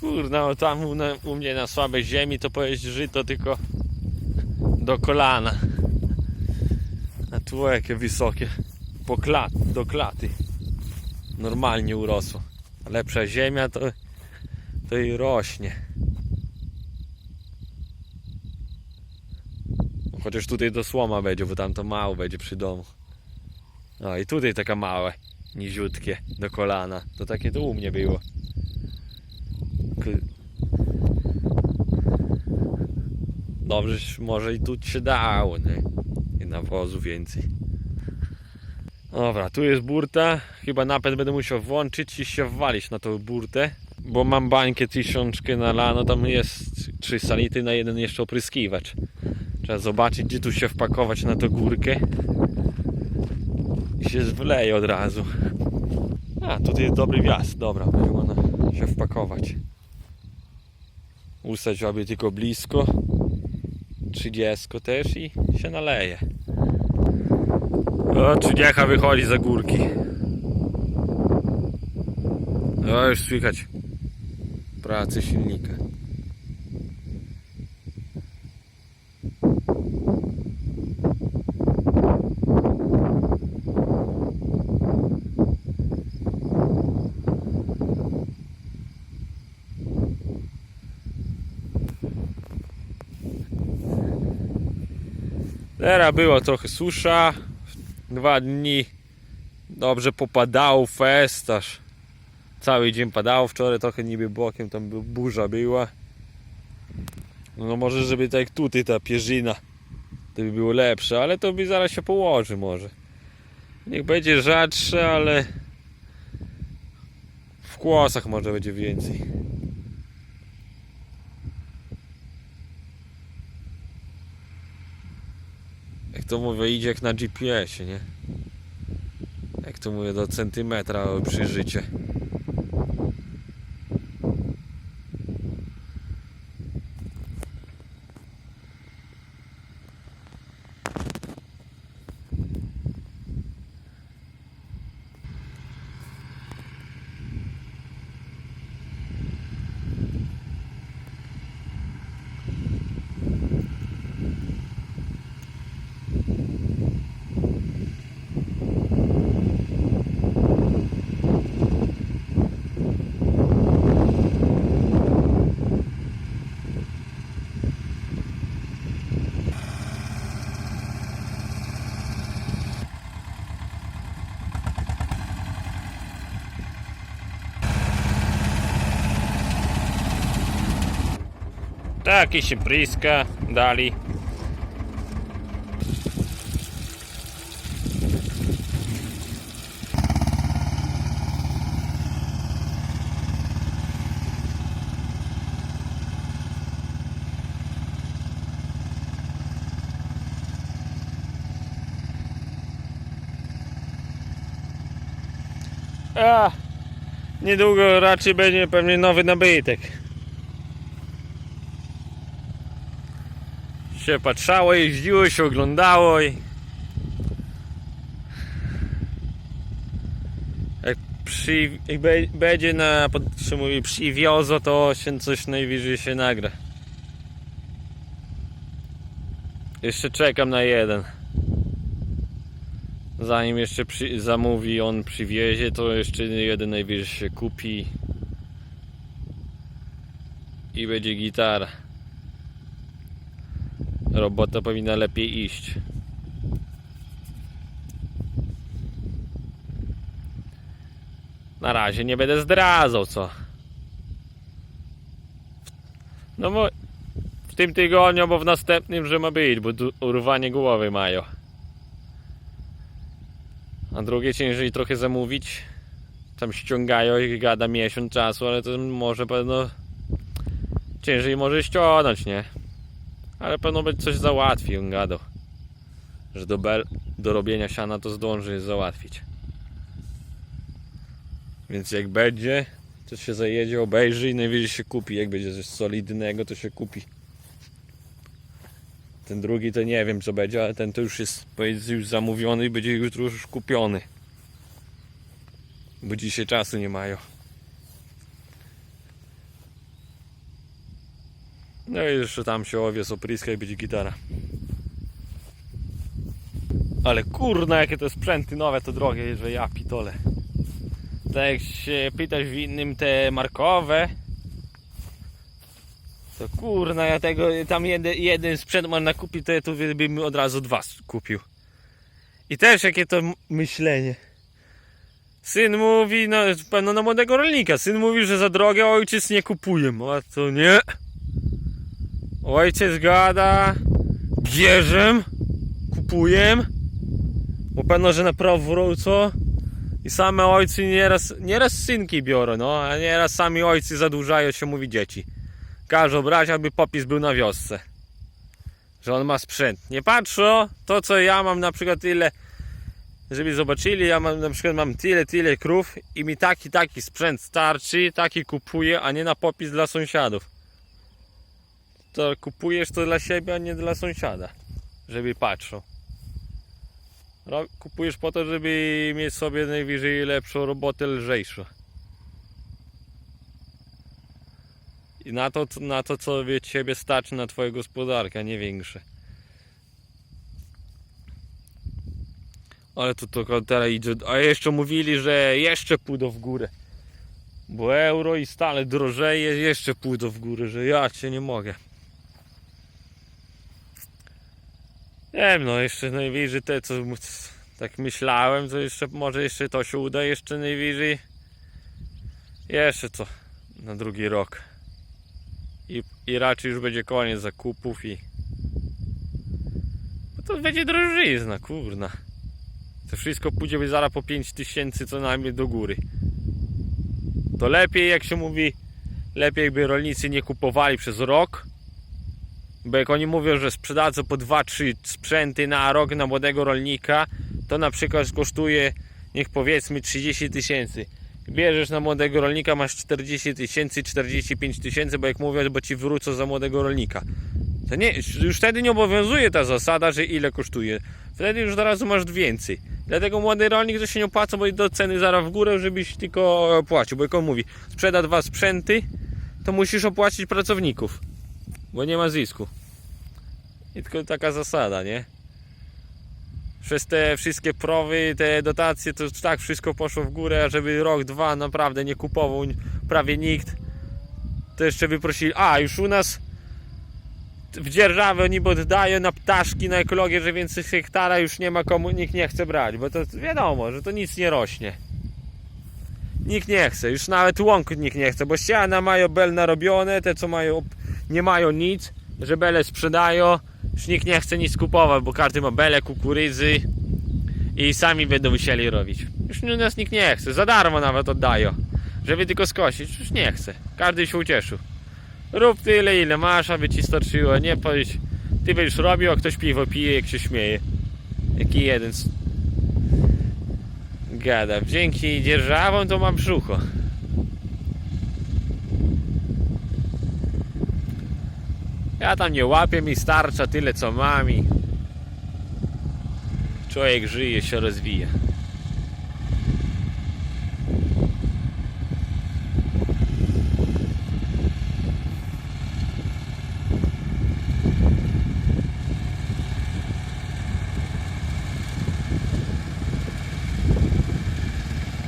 Kurna, no tam u, na, u mnie na słabej ziemi to pojeść żyto tylko do kolana. A tu jakie wysokie. Po klat, do klaty. Normalnie urosło. Lepsza ziemia to, to i rośnie. Chociaż tutaj to słoma będzie, bo tam to mało będzie przy domu. No i tutaj taka małe, niziutkie, do kolana. To takie to u mnie było. Dobrze, że może i tu się dało, nie? I nawozu więcej. Dobra, tu jest burta. Chyba napęd będę musiał włączyć i się wwalić na tą burtę. Bo mam bańkę tysiączkę na lano, tam jest 300 litry na jeden jeszcze opryskiwacz. Trzeba zobaczyć, gdzie tu się wpakować na tą górkę. I się wleje od razu. A, tutaj jest dobry wjazd. Dobra, będzie można się wpakować. Ustać sobie tylko blisko. 30 też i się naleje. O, 30 wychodzi za górki. O, już słychać pracy silnika. Teraz było trochę susza. Dwa dni dobrze popadało fest aż cały dzień padało. Wczoraj trochę niby bokiem tam burza była. No może żeby tak tutaj ta pierzyna to by było lepsze, ale to by zaraz się położy może. Niech będzie rzadsze, ale w kłosach może będzie więcej. To mówię, idzie jak na GPS-ie, nie? Jak to mówię, do centymetra przy życie. Tak, i się bryska dali. A, niedługo raczej będzie pewnie nowy nabytek. Się patrzało, jeździło, się oglądało i jak, przy, jak będzie na, mówi, przywiozo, to się coś najwyżej się nagra. Jeszcze czekam na jeden. Zanim jeszcze przy, zamówi, on przywiezie, to jeszcze jeden najwyżej się kupi i będzie gitara. Robota powinna lepiej iść. Na razie nie będę zdradzał, co. No bo w tym tygodniu, bo w następnym, że ma być, bo tu urwanie głowy mają. A drugie ciężej trochę zamówić. Tam ściągają i gada miesiąc czasu, ale to może pewno ciężej może ściągnąć, nie? Ale pewno będzie coś załatwi, on gadał. Że do, bel, do robienia siana to zdąży załatwić. Więc jak będzie, to się zajedzie, obejrzy i najwyżej się kupi. Jak będzie coś solidnego, to się kupi. Ten drugi to nie wiem co będzie, ale ten to już jest powiedzmy już zamówiony i będzie jutro już kupiony. Bo dzisiaj czasu nie mają. No i jeszcze tam się owies opryska i będzie gitara. Ale kurna, jakie to sprzęty nowe, to drogie, że ja pitole. Tak jak się pytasz w innym te markowe, to kurna, ja tego, tam jeden, jeden sprzęt można kupić, to ja tu bym od razu dwa kupił. I też jakie to myślenie. Syn mówi, no pewno na młodego rolnika, syn mówi, że za drogie, ojciec nie kupuje. A to nie. Ojciec gada, bierzem, kupuję, bo pewno, że na prawo i same ojcy nieraz, nieraz synki biorą, no, a nieraz sami ojcy zadłużają się, mówi dzieci. Każą brać, aby popis był na wiosce. Że on ma sprzęt. Nie patrzą, to co ja mam na przykład tyle, żeby zobaczyli, ja mam na przykład mam tyle, tyle krów i mi taki, taki sprzęt starczy, taki kupuję, a nie na popis dla sąsiadów. To kupujesz to dla siebie, a nie dla sąsiada, żeby patrzą. Ro- Kupujesz po to, żeby mieć sobie najwyżej lepszą robotę, lżejszą. I na to, na to co wie ciebie starczy na twoją gospodarkę, nie większe. Ale to tylko teraz idzie. A jeszcze mówili, że jeszcze pójdą w górę. Bo euro i stale drożeje, jeszcze pójdą w górę, że ja cię nie mogę. Nie wiem, no jeszcze najwyżej te co tak myślałem, to jeszcze może jeszcze to się uda, jeszcze najwyżej jeszcze co na drugi rok. I, i raczej już będzie koniec zakupów i no to będzie drożyzna, kurna. To wszystko pójdzie zaraz po 5000 co najmniej do góry. To lepiej jak się mówi, lepiej jakby rolnicy nie kupowali przez rok, bo jak oni mówią, że sprzedadzą po 2-3 sprzęty na rok na młodego rolnika, to na przykład kosztuje, niech powiedzmy 30 tysięcy. Bierzesz na młodego rolnika, masz 40 tysięcy, 45 tysięcy, bo jak mówią, bo ci wrócą za młodego rolnika. To nie, już wtedy nie obowiązuje ta zasada, że ile kosztuje. Wtedy już od razu masz więcej. Dlatego młody rolnik to się nie opłaca, bo do ceny zaraz w górę, żebyś tylko płacił. Bo jak on mówi, sprzeda dwa sprzęty, to musisz opłacić pracowników. Bo nie ma zysku. I tylko taka zasada, nie? Przez te wszystkie prowy, te dotacje, to tak wszystko poszło w górę, żeby rok, dwa naprawdę nie kupował prawie nikt. To jeszcze by prosili, a już u nas w dzierżawę oni oddają na ptaszki, na ekologię, że więcej hektara już nie ma komu, nikt nie chce brać, bo to wiadomo, że to nic nie rośnie. Nikt nie chce, już nawet łąk nikt nie chce, bo ściana mają bel narobione, te co mają, nie mają nic, że bele sprzedają, już nikt nie chce nic kupować, bo każdy ma bele, kukurydzy i sami będą musieli robić. Już nas nikt nie chce, za darmo nawet oddają, żeby tylko skosić, już nie chce, każdy się ucieszył. Rób tyle ile masz, aby ci starczyło, nie powiedz, ty będziesz robił, a ktoś piwo pije, jak się śmieje. Jaki jeden gada, dzięki dzierżawom to mam brzucho. Ja tam nie łapię, mi starcza tyle co mam i człowiek żyje, się rozwija.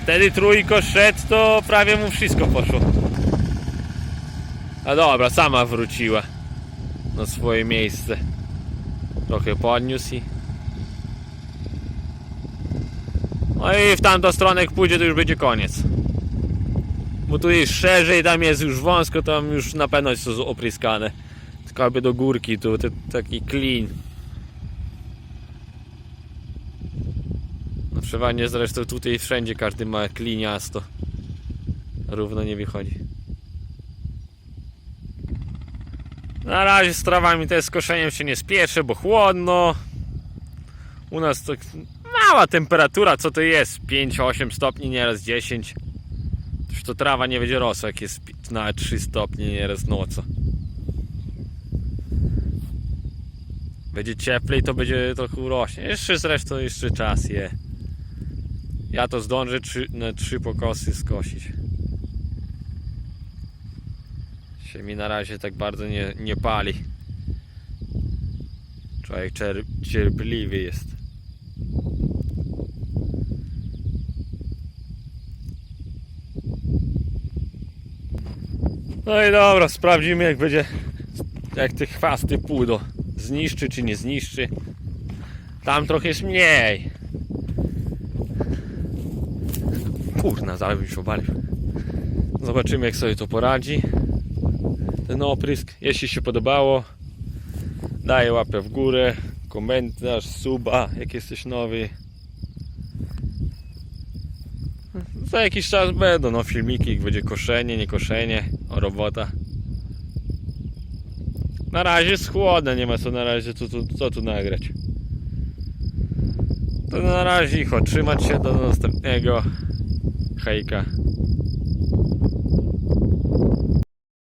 Wtedy trójko szedł, to prawie mu wszystko poszło. A dobra, sama wróciła na swoje miejsce. Trochę podniósł i... No i w tamtą stronę jak pójdzie, to już będzie koniec. Bo tu jest szerzej, tam jest już wąsko, tam już na pewno jest to opryskane. Tylko jakby do górki, tu te, taki klin. No przeważnie zresztą tutaj wszędzie każdy ma kliniasto. Równo nie wychodzi. Na razie z trawami też z koszeniem się nie spieszę, bo chłodno. U nas to mała temperatura, co to jest? 5-8 stopni, nieraz 10. Już to trawa nie będzie rosła, jak jest nawet 3 stopnie, nieraz nocą. Będzie cieplej, to będzie trochę urośnie. Jeszcze zresztą jeszcze czas je. Ja to zdążę trzy, na trzy pokosy skosić. Się mi na razie tak bardzo nie, nie pali. Człowiek cierpliwy jest. No i dobra, sprawdzimy jak będzie, jak te chwasty pójdą. Zniszczy czy nie zniszczy. Tam trochę jest mniej. Kurna, zaraz bym się obalił. Zobaczymy jak sobie to poradzi. Ten oprysk. Jeśli się podobało, daję łapę w górę, komentarz, suba, jak jesteś nowy. Za jakiś czas będą no, filmiki, będzie koszenie, nie koszenie, o robota. Na razie jest nie ma co na razie co, tu- co tu nagrać. To na razie, chodź, trzymać się do następnego. Hejka.